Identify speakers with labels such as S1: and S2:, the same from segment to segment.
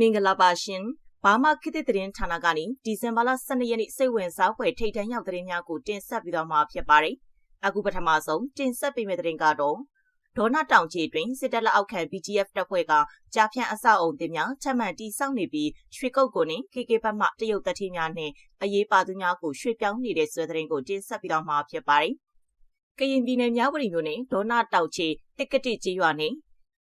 S1: မင်္ဂလာပါရှင်ဘာမခေတ်သစ်သတင်းဌာနကနေဒီဇင်ဘာလ12ရက်နေ့စိတ်ဝင်စားဖွယ်ထိတ်တန့်ရောက်သတင်းများကိုတင်ဆက်ပြီးတော့မှာဖြစ်ပါတယ်။အခုပထမဆုံးတင်ဆက်ပေးမယ့်သတင်းကတော့ဒေါနာတောင်ကြီးတွင်စစ်တပ်လက်အောက်ခံ BGF တပ်ဖွဲ့ကကြားဖြန့်အဆောက်အုံတင်များချက်မှန်တီဆောက်နေပြီးရွှေကုတ်ကိုနှင့် KK ဘက်မှတရုတ်တတိများနှင့်အရေးပါသူများကိုရွှေ့ပြောင်းနေတဲ့ဆွဲသတင်းကိုတင်ဆက်ပြီးတော့မှာဖြစ်ပါတယ်။ကရင်ပြည်နယ်မြဝတီမြို့နယ်ဒေါနာတောင်ကြီးတစ်ကတိကြီးရွာနှင့်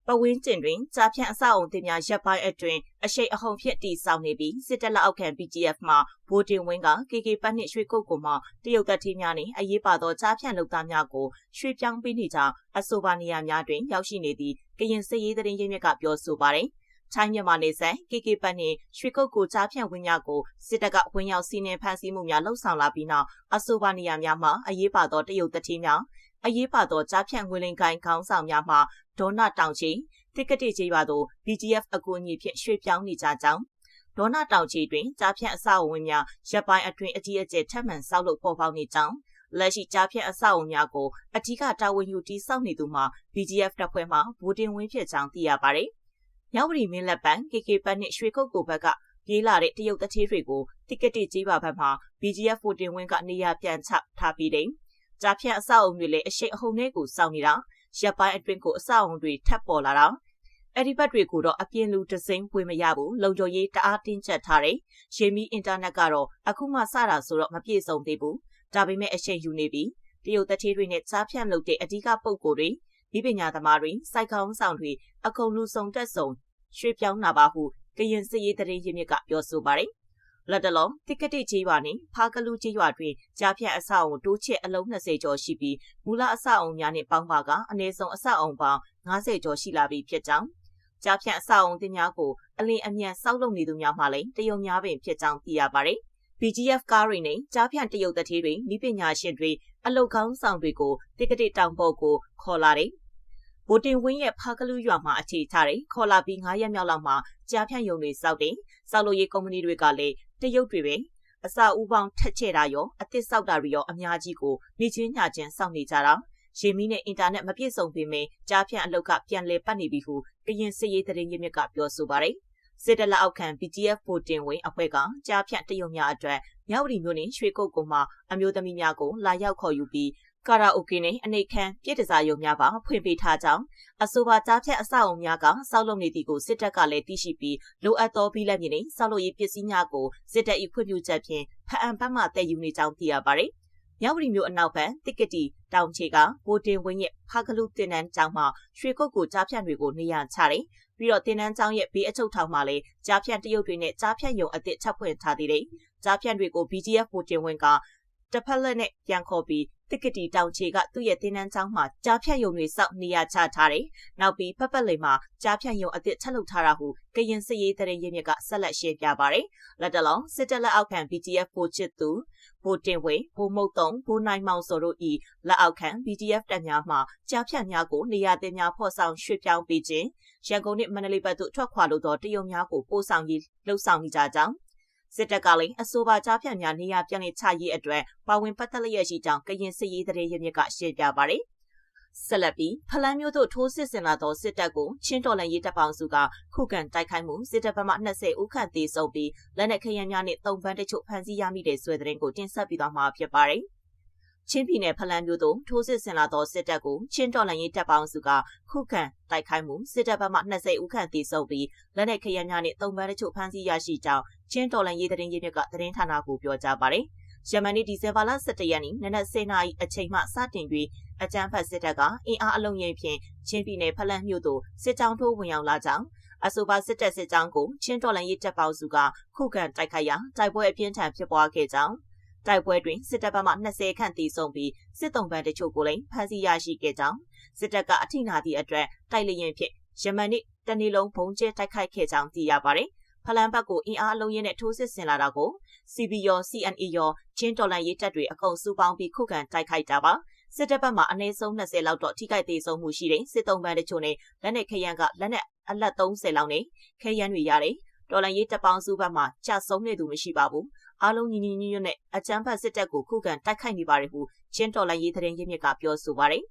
S1: ပဝင်းကျင်တွင်ကြားဖြန့်အဆောက်အုံတင်များရပ်ပိုင်းအတွင်းအရှိန်အဟုန်ဖြစ်တည်ဆောက်နေပြီးစစ်တပ်လက်အောက်ခံ BGF မှဗိုလ်တင်ဝင်းက KK ပတ်နှင့်ရွှေကုတ်ကိုမှတရုတ်တပ်ထင်းများနှင့်အရေးပါသောကြားဖြန့်လုပ်သားများကိုရွှေ့ပြောင်းပေးနေကြောင်းအဆိုပါနေရာများတွင်ရောက်ရှိနေသည့်ကရင်စစ်ရေးသတင်းရင်းမြစ်ကပြောဆိုပါတယ်။ချိုင်းမြန်မာနေဆက် KK ပတ်နှင့်ရွှေကုတ်ကိုကြားဖြန့်ဝင်များကိုစစ်တပ်ကဝင်ရောက်စီးနင်းဖမ်းဆီးမှုများလှုပ်ဆောင်လာပြီးနောက်အဆိုပါနေရာများမှာအရေးပါသောတရုတ်တတိများ အရေးပါသောကြားဖြန့်ငွေလင်ကိုင်းခေါင်းဆောင်များမှဒေါနာတောင်ချီတစ်ကတိကျေးရွာသို့ BGF အကူအညီဖြင့်ရွှေ့ပြောင်းနေကြကြောင်းဒေါနာတောင်ချီတွင်ကြားဖြန့်အဆောက်အအုံများရပ်ပိုင်းအတွင်းအကြီးအကျယ်ထပ်မံဆောက်လုပ်ပေါ်ပေါက်နေကြောင်းလက်ရှိကြားဖြန့်အဆောက်အအုံများကိုအထူးတာဝန်ယူတည်ဆောက်နေသူမှာ BGF တပ်ဖွဲ့မှဗိုလ်တင်ဝင်းဖြစ်ကြောင်းသိရပါတယ်။မြောက်ဝတီမင်းလက်ပံ KK ပတ်နှင့်ရွှေကုတ်ကိုဘက်ကပြေးလာတဲ့တရုတ်တထေးတွေကိုတစ်ကတိကြီးပါဘက်မှာ BGF ဗိုလ်တင်ဝင်းကနေရာပြန်ချထားပြီးတယ်။ ကြားဖြန့်အဆောက်အုံတွေလည်းအရှိန်အဟုန်နဲ့ကိုစောင့်နေတာရပ်ပိုင်းအတွင်းကိုအဆောက်အုံတွေထပ်ပေါ်လာတာအဲ့ဒီဘက်တွေကိုတော့အပြင်းလူတစိမ့်ဝင်မရဘူးလုံခြုံရေးတအားတင်းကျပ်ထားတယ်။ရေမီအင်တာနက်ကတော့အခုမှစတာဆိုတော့မပြည့်စုံသေးဘူး။ဒါပေမဲ့အချိန်ယူနေပြီ။တရုတ်တထေးတွေနဲ့စားဖြန့်လုပ်တဲ့အဓိကပုံကိုယ်တွေဒီပညာသမားတွေစိုက်ကောင်းဆောင်တွေအကုန်လူစုံတက်ဆုံရွှေ့ပြောင်းလာပါဟုကရင်စစ်ရေးတရင်ရင်းမြစ်ကပြောဆိုပါတယ်။ လက်တလုံးတစ်ကတိကြီးရွာနဲ့ဖားကလူကြီးရွာတွင်ကြားဖြတ်အဆောက်အုံတိုးချစ်အလုံး20ကျော်ရှိပြီးမူလအဆောက်အုံများနဲ့ပေါင်းပါကအနည်းဆုံးအဆောက်အုံပေါင်း90ကျော်ရှိလာပြီဖြစ်ကြောင်းကြားဖြန့်အဆောက်အုံတင်များကိုအလင်းအမြန်စောက်လုပ်နေသူများမှလည်းတရုံများပင်ဖြစ်ကြောင်းသိရပါတယ်။ BGF ကားတွေနဲ့ကြားဖြန့်တရုတ်တထေးတွေဤပညာရှင်တွေအလုတ်ကောင်းဆောင်တွေကိုတိကတိတောင်ပေါ်ကိုခေါ်လာတယ်။ဗိုတင်ဝင်းရဲ့ဖာကလူရွာမှာအခြေချတယ်ခေါ်လာပြီး9ရက်မြောက်လောက်မှာကြားဖြန့်ယုံတွေစောက်တယ်။စောက်လို့ရေးကုမ္ပဏီတွေကလည်း တရုတ်တွေပဲအစာဦးပေါင်းထက်ချဲ့တာရောအသစ်စောက်တာတွေရောအများကြီးကိုနေချင်းညချင်းစောင့်နေကြတာ။ရေမီနဲ့အင်တာနက်မပြည့်စုံပေမဲ့ကြားဖြန့်အလုတ်ကပြန်လည်ပတ်နေပြီဟုကရင်စစ်ရေးသတင်းရင်းမြစ်ကပြောဆိုပါတယ်။စစ်တပ်လက်အောက်ခံ BGF ဗိုလ်တင်ဝင်းအဖွဲ့ကကြားဖြန့်တရုံများအတွက်မြောက်ရီမျိုးနဲ့ရွှေကုတ်ကုန်းမှာအမျိုးသမီးများကိုလာရောက်ခေါ်ယူပြီး ကာရာအိုကေနဲ့အနေခံပြည့်တစားရုံများပါဖွင့်ပေးထားကြောင်းအဆိုပါကြားဖြတ်အဆောက်အုံများကစောက်လုပ်နေသည်ကိုစစ်တပ်ကလည်းသိရှိပြီးလိုအပ်သောပြီးလက်မြင်နဲ့စောက်လုပ်ရေးပစ္စည်းများကိုစစ်တပ်၏ခွင့်ပြုချက်ဖြင့်ဖအံပတ်မှတည်ယူနေကြောင်းသိရပါတယ်။မြောက်ဝတီမြို့အနောက်ဘက်တစ်ကတီတောင်ချေကဘိုတင်ဝင်းရဲ့ဖာကလူတင်နန်းကျောင်းမှာရွှေကုတ်ကိုကြားဖြန့်တွေကိုနေရာချတယ်။ပြီးတော့တင်နန်းကျောင်းရဲ့ဘေးအချုပ်ထောင်မှာလည်းကြားဖြန့်တရုတ်တွေနဲ့ကြားဖြန့်ယုံအသစ်ချက်ဖွင့်ထားသေးတယ်။ကြားဖြန့်တွေကို BGF ဘိုတင်ဝင်းက တစ်ဖက်လက်နဲ့ပြန်ခေါ်ပြီးတစ်ကတီတောင်ချေကသူ့ရဲ့တင်းနှန်းချောင်းမှာကြားဖြတ်ယုံတွေစောက်နေရချထားတယ်။နောက်ပြီးဖက်ဖက်လိမ်မှာကြားဖြတ်ယုံအသစ်ချက်လုပ်ထားတာဟုကရင်စစ်ရေးတရင်ရင်းမြစ်ကဆက်လက်ရှင်းပြပါတယ်။လက်တလုံးစစ်တပ်လက်အောက်ခံ BGF ပိုချစ်သူဗိုလ်တင်ဝေဗိုလ်မုတ်တုံဗိုလ်နိုင်မောင်စောတို့ဤလက်အောက်ခံ BGF တပ်များမှကြားဖြတ်များကိုနေရာတင်များဖော့ဆောင်ရွှေ့ပြောင်းပေးခြင်းရန်ကုန်နှင့်မန္တလေးဘက်သို့ထွက်ခွာလို့သောတရုံများကိုပို့ဆောင်ရေးလှုပ်ဆောင်နေကြကြောင်း စစ်တပ်ကလည်းအဆိုပါကြားဖြတ်များနေရာပြန်လည်ချရေးအတွက်ပါဝင်ပတ်သက်လျက်ရှိကြောင်းကရင်စစ်ရေးတရေရမြစ်ကရှင်းပြပါတယ်ဆက်လက်ပြီးဖလန်းမျိုးတို့ထိုးစစ်ဆင်လာသောစစ်တပ်ကိုချင်းတော်လန်ရေးတပ်ပေါင်းစုကခုခံတိုက်ခိုက်မှုစစ်တပ်ဘက်မှ20ဦးခန့်သေဆုံးပြီးလက်နက်ခဲယမ်းများနဲ့တုံပန်းတချို့ဖမ်းဆီးရမိတဲ့ဆွဲတဲ့ကိုတင်ဆက်ပြီးသွားမှာဖြစ်ပါတယ်။ ချင်းပြည်နယ်ဖလန်းမြို့သို့ထိုးစစ်ဆင်လာသောစစ်တပ်ကိုချင်းတော်လှန်ရေးတပ်ပေါင်းစုကခုခံတိုက်ခိုက်မှုစစ်တပ်ဘက်မှ20ဦးခန့်သေဆုံးပြီးလက်နက်ခဲယမ်းများနဲ့တုံပန်းတချို့ဖမ်းဆီးရရှိကြောင်းချင်းတော်လှန်ရေးသတင်းရင်းမြစ်ကသတင်းဌာနကိုပြောကြားပါတယ်။ယမန်နေ့ဒီဇင်ဘာလ17ရက်နေ့နနက်10:00နာရီအချိန်မှစတင်ပြီးအကြမ်းဖက်စစ်တပ်ကအင်အားအလုံးကြီးဖြင့်ချင်းပြည်နယ်ဖလန်းမြို့သို့စစ်ကြောင်းထိုးဝင်ရောက်လာကြောင်းအဆိုပါစစ်တပ်စစ်ကြောင်းကိုချင်းတော်လှန်ရေးတပ်ပေါင်းစုကခုခံတိုက်ခိုက်ရာတိုက်ပွဲအပြင်းထန်ဖြစ်ပွားခဲ့ကြောင်း တိုက်ပွဲတွင်စစ်တပ်ဘက်မှ20ခန့်တီးဆုံးပြီးစစ်တုံးပန်းတချို့ကိုလည်းဖမ်းဆီးရရှိခဲ့ကြောင်းစစ်တပ်ကအထိနာသည့်အတွက်တိုက်လျင်ဖြင့်ယမန်နေ့တနေ့လုံးဘုံကျဲတိုက်ခိုက်ခဲ့ကြောင်းသိရပါတယ်။ဖလန်ဘက်ကိုအင်အားအလုံးရင်းနဲ့ထိုးစစ်ဆင်လာတာကို CB ရော CNE ရောချင်းတော်လန်ရေးတပ်တွေအကုန်စုပေါင်းပြီးခုခံတိုက်ခိုက်တာပါ။စစ်တပ်ဘက်မှအနည်းဆုံး20လောက်တော့ထိခိုက်သေးဆုံးမှုရှိတဲ့စစ်တုံးပန်းတချို့နဲ့လက်နက်ခရမ်းကလက်နက်အလက်30လောက်နဲ့ခရမ်းတွေရတယ်။တော်လန်ရေးတပ်ပေါင်းစုဘက်မှကြဆုံးနေသူမရှိပါဘူး အားလုံးညီညီညွတ်ညွတ်နဲ့အကြမ်းဖက်စစ်တပ်ကိုခုခံတိုက်ခိုက်နေပါတယ်ဟုချင်းတော်လိုင်းရေးသတင်းရင်းမြစ်ကပြောဆိုပါတယ်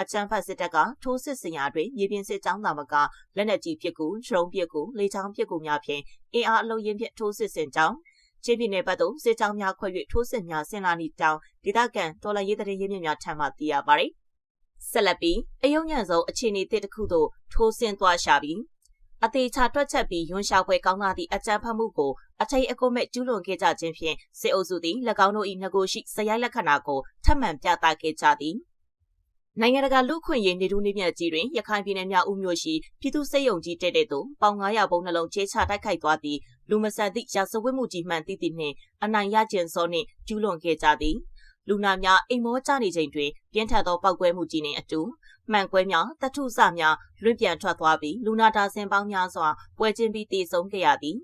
S1: အကြမ်းဖက်စစ်တပ်ကထိုးစစ်ဆင်ရာတွင်မြေပြင်စစ်ကြောင်းသာမကလက်နက်ကြီးပစ်ကူ၊ဒရုန်းပစ်ကူ၊လေကြောင်းပစ်ကူများဖြင့်အင်အားအလုံးရင်းဖြင့်ထိုးစစ်ဆင်ကြောင်းချင်းပြည်နယ်ဘက်သို့စစ်ကြောင်းများခွဲ၍ထိုးစစ်များဆင်လာနေကြောင်းဒေသခံတော်လှန်ရေးတရင်ရင်းမြစ်များထံမှသိရပါသည်။ဆက်လက်ပြီးအယုံညံဆုံးအခြေအနေတစ်ခုသို့ထိုးဆင်းသွားရှာပြီး အသေးချတွက်ချက်ပြီးယွန်ရှာပွဲကောင်းလာသည့်အကြံဖတ်မှုကိုအထိတ်အကုမဲ့ကျူးလွန်ခဲ့ကြခြင်းဖြင့်စစ်အုပ်စုသည်၎င်းတို့၏ငကိုရှိစရိုက်လက္ခဏာကိုထပ်မံပြသခဲ့ကြသည်နိုင်ငံတကာလူခွင့်ရေးနေတူးနေမြတ်ကြီးတွင်ရခိုင်ပြည်နယ်မြောက်ဦးမြို့ရှိပြည်သူ့စစ်ရုံကြီးတဲ့တဲ့သို့ပေါင်900ဘုံနှလုံးချေချတိုက်ခိုက်သွားသည့်လူမဆန်သည့်ရာဇဝတ်မှုကြီးမှန်သည့်သည့်နှင့်အနိုင်ရခြင်းစောနှင့်ကျူးလွန်ခဲ့ကြသည် လူနာများအိမ်မောကျနေချိန်တွင်ပြင်းထန်သောပောက်ကွဲမှုကြီးနှင့်အတူမှန်ကွဲများတထုစများလွင့်ပြန်ထွက်သွားပြီးလူနာတာဆင်ပေါင်းများစွာပွဲချင်းပြီးတည်ဆုံခဲ့ရသည်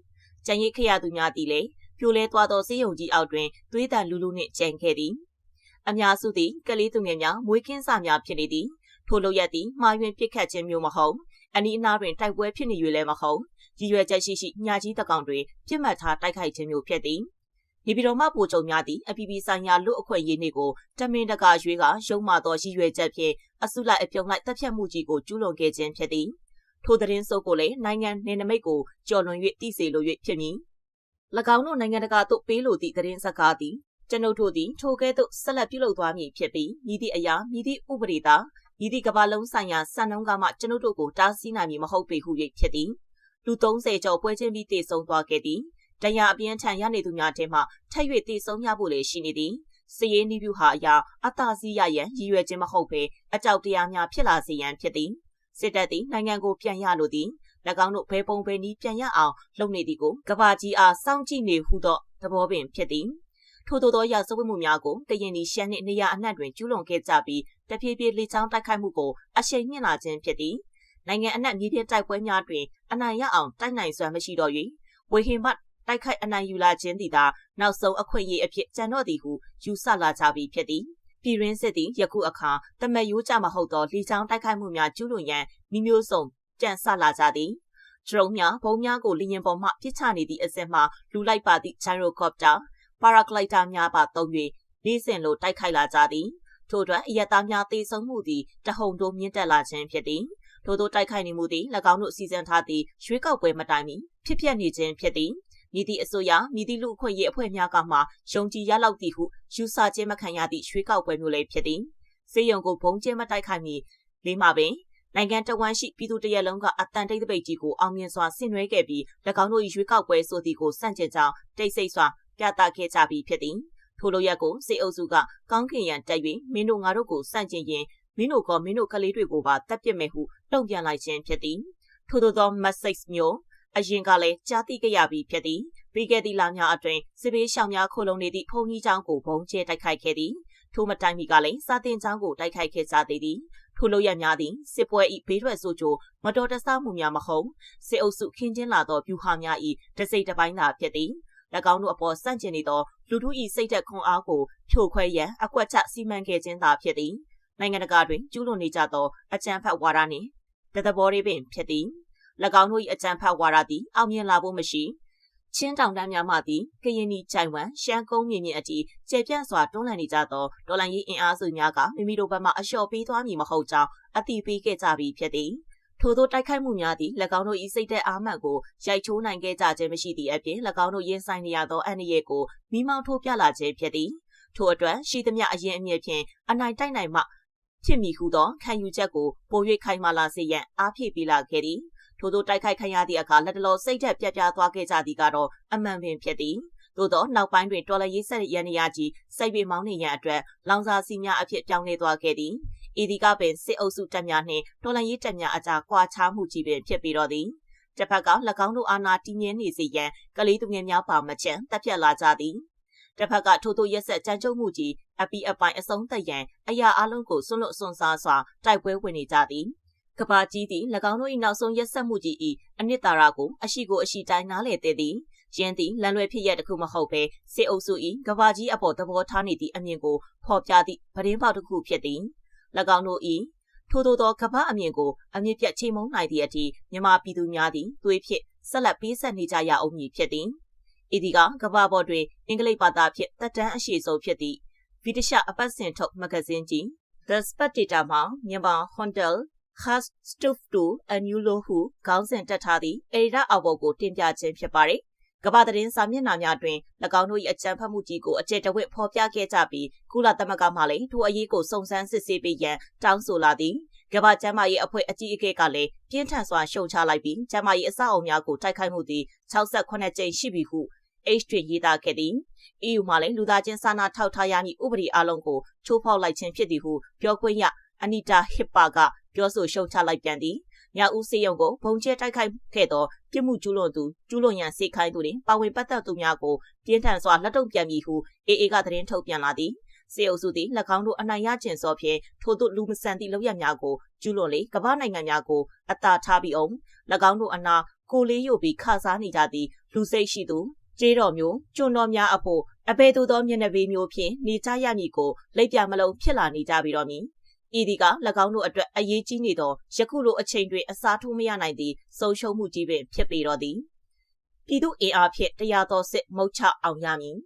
S1: ကျန်ရစ်ခရသူများသည်လည်းပြိုလဲသွားသောစေယုံကြီးအောက်တွင်သွေးတန်လူလူနှင့်ကျန်ခဲ့သည်အများစုသည်ကလေးသူငယ်များမွေးကင်းစများဖြစ်နေသည်ထိုလိုရက်သည်မှားယွင်းပြစ်ခတ်ခြင်းမျိုးမဟုတ်အနီးအနားတွင်တိုက်ပွဲဖြစ်နေ၍လည်းမဟုတ်ရည်ရွယ်ချက်ရှိရှိညာကြီးတကောင်တွင်ပြစ်မှတ်ထားတိုက်ခိုက်ခြင်းမျိုးဖြစ်သည် နေပြည်တော်မှပိုချုပ်များသည့်အပြည်ပြည်ဆိုင်ရာလူအခွင့်အရေးနေ့ကိုတမင်တကာရွေးကရုံးမာသောရည်ရွယ်ချက်ဖြင့်အစုလိုက်အပြုံလိုက်တပ်ဖြတ်မှုကြီးကိုကျူးလွန်ခဲ့ခြင်းဖြစ်သည်ထိုသတင်းစုပ်ကိုလည်းနိုင်ငံနေနမိတ်ကိုကြော်လွန်၍တိစေလို၍ဖြစ်မည်၎င်းတို့နိုင်ငံတကာသို့ပေးလိုသည့်သတင်းစကားသည်ကျွန်ုပ်တို့သည်ထိုကဲ့သို့ဆက်လက်ပြုလုပ်သွားမည်ဖြစ်ပြီးမြည်သည့်အရာမြည်သည့်ဥပဒေသာမြည်သည့်ကမ္ဘာလုံးဆိုင်ရာစံနှုန်းကမှကျွန်ုပ်တို့ကိုတားဆီးနိုင်မည်မဟုတ်ပေဟု၍ဖြစ်သည်လူ30ကျော်ပွဲချင်းပြီးတည်ဆုံသွားခဲ့သည် တရားအပြင်းထန်ရနေသူများထဲမှထက်၍တည်ဆုံရဖို့လည်းရှိနေသည်စည်ရင်းနီးပြူဟာအရာအသာစီးရရန်ရည်ရွယ်ခြင်းမဟုတ်ဘဲအကြောက်တရားများဖြစ်လာစေရန်ဖြစ်သည်စစ်တပ်သည်နိုင်ငံကိုပြန်ရလိုသည်၎င်းတို့ဘဲပုံဘဲနီးပြန်ရအောင်လုပ်နေသည်ကိုကဘာကြီးအားစောင့်ကြည့်နေဟုသောသဘောပင်ဖြစ်သည်ထို့သောသောရာဇဝတ်မှုများကိုတရင်ဒီရှမ်းနှင့်နေရအနှံ့တွင်ကျူးလွန်ခဲ့ကြပြီးတဖြည်းဖြည်းလေချောင်းတိုက်ခိုက်မှုကိုအရှိန်မြင့်လာခြင်းဖြစ်သည်နိုင်ငံအနှံ့မြေပြင်တိုက်ပွဲများတွင်အနိုင်ရအောင်တိုက်နိုင်စွမ်းမရှိတော့၍ဝေဟင်မ တိုက်ခိုက်အနိုင်ယူလာခြင်းသည်သာနောက်ဆုံးအခွင့်အရေးအဖြစ်ကျန်တော့သည်ဟုယူဆလာကြပြီးဖြစ်သည်ပြည်ရင်းစစ်သည်ယခုအခါတမယိုးကြမဟုတ်သောလေချောင်းတိုက်ခိုက်မှုများကျူးလွန်ရန်မိမျိုးစုံကြံဆလာကြသည်ဒရုန်းများဘုံများကိုလျင်ပေါ်မှပစ်ချနေသည့်အစစ်မှလူလိုက်ပါသည့်ဂျိုင်ရိုကော်ပတာပါရာဂလိုက်တာများပါသုံး၍နေ့စဉ်လိုတိုက်ခိုက်လာကြသည်ထို့အတွက်အယက်သားများတေဆုံးမှုသည်တဟုန်တိုးမြင့်တက်လာခြင်းဖြစ်သည်ထို့သောတိုက်ခိုက်နေမှုသည်၎င်းတို့စီစဉ်ထားသည့်ရွေးကောက်ပွဲမတိုင်မီဖြစ်ပျက်နေခြင်းဖြစ်သည် မြည်သည့်အစိုးရမြည်သည့်လူအခွင့်အရေးအဖွဲ့များကမှယုံကြည်ရလောက်သည်ဟုယူဆခြင်းမခံရသည့်ရွှေကောက်ပွဲမျိုးလည်းဖြစ်သည်စေယုံကိုဘုံကျဲမတိုက်ခိုက်မီလေးမှာပင်နိုင်ငံတော်ဝန်ရှိပြည်သူတရက်လုံးကအတန်တိတ်ပိတ်ကြီးကိုအောင်မြင်စွာဆင်နွှဲခဲ့ပြီး၎င်းတို့၏ရွေးကောက်ပွဲဆိုသည်ကိုစန့်ကျင်ကြောင်းတိတ်ဆိတ်စွာပြသခဲ့ကြပြီးဖြစ်သည်ထိုလိုရက်ကိုစေအုပ်စုကကောင်းကင်ရန်တက်၍မင်းတို့ငါတို့ကိုစန့်ကျင်ရင်မင်းတို့ကမင်းတို့ကလေးတွေကိုပါတပ်ပစ်မယ်ဟုတုံ့ပြန်လိုက်ခြင်းဖြစ်သည်ထို့သောသော message မျိုး အရင်ကလည်းကြားသိခဲ့ရပြီးဖြစ်သည်ပြီးခဲ့သည့်လများအတွင်းစစ်ဘေးရှောင်များခိုလုံနေသည့်ဖုန်ကြီးကျောင်းကိုဘုံကျဲတိုက်ခိုက်ခဲ့သည်ထိုမတိုင်မီကလည်းစာတင်ကျောင်းကိုတိုက်ခိုက်ခဲ့ကြသေးသည်ထိုလိုရများသည်စစ်ပွဲ၏ဘေးထွက်ဆိုးကျိုးမတော်တဆမှုများမဟုတ်စစ်အုပ်စုခင်းကျင်းလာသောဗျူဟာများ၏တစိမ့်တစ်ပိုင်းသာဖြစ်သည်၎င်းတို့အပေါ်စန့်ကျင်နေသောလူထု၏စိတ်သက်ခွန်အားကိုဖြိုခွဲရန်အကွက်ချစီမံခဲ့ခြင်းသာဖြစ်သည်နိုင်ငံတကာတွင်ကျူးလွန်နေကြသောအကြမ်းဖက်ဝါဒနှင့်တသဘောရေးပင်ဖြစ်သည်၎ င်းတို့၏အကြံဖတ်ဝါဒသည်အောင်မြင်လာဖို့မရှိချင်းတောင်တန်းများမှသည်ကရင်နီချိုင်ဝမ်ရှမ်းကုန်းမြင့်မြင့်အထိကျေပြန့်စွာတွန်းလှန်နေကြသောဒေါ်လာရေးအင်အားစုများကမိမိတို့ဘက်မှအလျှော့ပေးသွားမည်မဟုတ်ကြောင်းအတိပေးခဲ့ကြပြီးဖြစ်သည်ထို့သောတိုက်ခိုက်မှုများသည့်၎င်းတို့၏စိတ်သက်အားမှန်ကိုရိုက်ချိုးနိုင်ခဲ့ကြခြင်းမရှိသည့်အပြင်၎င်းတို့ရင်ဆိုင်နေရသောအန္တရာယ်ကိုမိမောင်းထိုးပြလာခြင်းဖြစ်သည်ထို့အတွက်ရှိသမျှအရင်အမြစ်ဖြင့်အနိုင်တိုက်နိုင်မှဖြစ်မည်ဟုသောခံယူချက်ကိုပို၍ခိုင်မာလာစေရန်အားဖြည့်ပေးလာခဲ့သည် ထို့သောတိုက်ခိုက်ခံရသည့်အခါလက်တလောစိတ်သက်ပြပြသွားခဲ့ကြသည်ကတော့အမှန်ပင်ဖြစ်သည်သို့သောနောက်ပိုင်းတွင်တော်လရေးဆက်ရန်ရာကြီးစိတ်ပေမောင်းနေရန်အတွက်လောင်စာစီများအဖြစ်ပြောင်းလဲသွားခဲ့သည်ဤဒီကပင်စစ်အုပ်စုတပ်များနှင့်တော်လရေးတပ်များအကြားကွာခြားမှုကြီးပင်ဖြစ်ပြီးတော့သည်တစ်ဖက်က၎င်းတို့အာဏာတည်မြဲနေစေရန်ကလေးသူငယ်များပါမချန်တပ်ဖြတ်လာကြသည်တစ်ဖက်ကထိုးထိုးရက်ဆက်ကြမ်းကြုတ်မှုကြီးအပီအပိုင်အစုံသက်ရန်အရာအလုံးကိုဆွန့်လွတ်ဆွန့်စားစွာတိုက်ပွဲဝင်နေကြသည် ကဘာကြီးသည်၎င်းတို့၏နောက်ဆုံးရက်ဆက်မှုကြီး၏အနှစ်သာရကိုအရှိကိုအရှိတိုင်းနားလည်သိသည်ရင်းသည်လန်လွယ်ဖြစ်ရတခုမဟုတ်ဘဲစစ်အုပ်စု၏ကဘာကြီးအပေါ်သဘောထားနေသည့်အမြင်ကိုဖော်ပြသည့်ပရင်းပေါက်တစ်ခုဖြစ်သည်၎င်းတို့၏ထို့သောသောကဘာအမြင်ကိုအမြင့်ပြတ်ချိန်မုံနိုင်သည့်အထိမြန်မာပြည်သူများသည်သွေးဖြစ်ဆက်လက်ပေးဆက်နေကြရအောင်မည်ဖြစ်သည်ဤဒီကကဘာပေါ်တွင်အင်္ဂလိပ်ဘာသာဖြင့်တက်တန်းအရှိဆုံးဖြစ်သည့်ဗီတရှအပတ်စဉ်ထုတ်မဂဇင်းကြီး The Spectator မှာမြန်မာ Honda has stooped to a new low ဟုခေါင်းစဉ်တက်ထားသည့်အေဒါအဘော်ကိုတင်ပြခြင်းဖြစ်ပါတယ်။ကမ္ဘာသတင်းစာမျက်နှာများတွင်၎င်းတို့၏အကြံဖတ်မှုကြီးကိုအကျယ်တဝင့်ဖော်ပြခဲ့ကြပြီးကုလသမဂ္ဂမှလည်းထိုအရေးကိုစုံစမ်းစစ်ဆေးပေးရန်တောင်းဆိုလာသည်။ကမ္ဘာကျန်းမာရေးအဖွဲ့အကြီးအကဲကလည်းပြင်းထန်စွာရှုံချလိုက်ပြီးကျန်းမာရေးအဆောက်အအုံများကိုတိုက်ခိုက်မှုသည်68ကြိမ်ရှိပြီဟု H တွင်ရေးသားခဲ့သည်။ EU မှလည်းလူသားချင်းစာနာထောက်ထားရမည့်ဥပဒေအလုံးကိုချိုးဖောက်လိုက်ခြင်းဖြစ်သည်ဟုပြောခွင့်ရ အနီတာဟစ်ပါကပြောဆိုရှုံချလိုက်ပြန်သည်။ညဦးစေယုံကိုဘုံကျဲတိုက်ခိုက်ခဲ့သောပြစ်မှုကျူးလွန်သူကျူးလွန်ရန်စေခိုင်းသူတွင်ပါဝင်ပတ်သက်သူများကိုပြင်းထန်စွာလက်တုပ်ပြန်မည်ဟု AA ကသတင်းထုတ်ပြန်လာသည်။စေအုပ်စုသည်၎င်းတို့အနိုင်ရခြင်းစောဖြင့်ထို့သို့လူမဆန်သည့်လောက်ရများကိုကျူးလွန်လေကမ္ဘာနိုင်ငံများကိုအသာထားပြီးအောင်၎င်းတို့အနာကိုလေးယိုပြီးခစားနေကြသည့်လူစိတ်ရှိသူကျေးတော်မျိုးကျွန်းတော်များအဖို့အဘယ်သို့သောမျက်နှာပေးမျိုးဖြင့်နေကြရမည်ကိုလက်ပြမလုံးဖြစ်လာနေကြပြီတော့မည် ဤဒီက၎င်းတို့အတွက်အရေးကြီးနေသောယခုလိုအချိန်တွင်အစားထိုးမရနိုင်သည့်ဆုံးရှုံးမှုကြီးပင်ဖြစ်ပေတော့သည်ပြည်သူအင်အားဖြင့်တရားတော်စစ်မုတ်ချအောင်ရမည်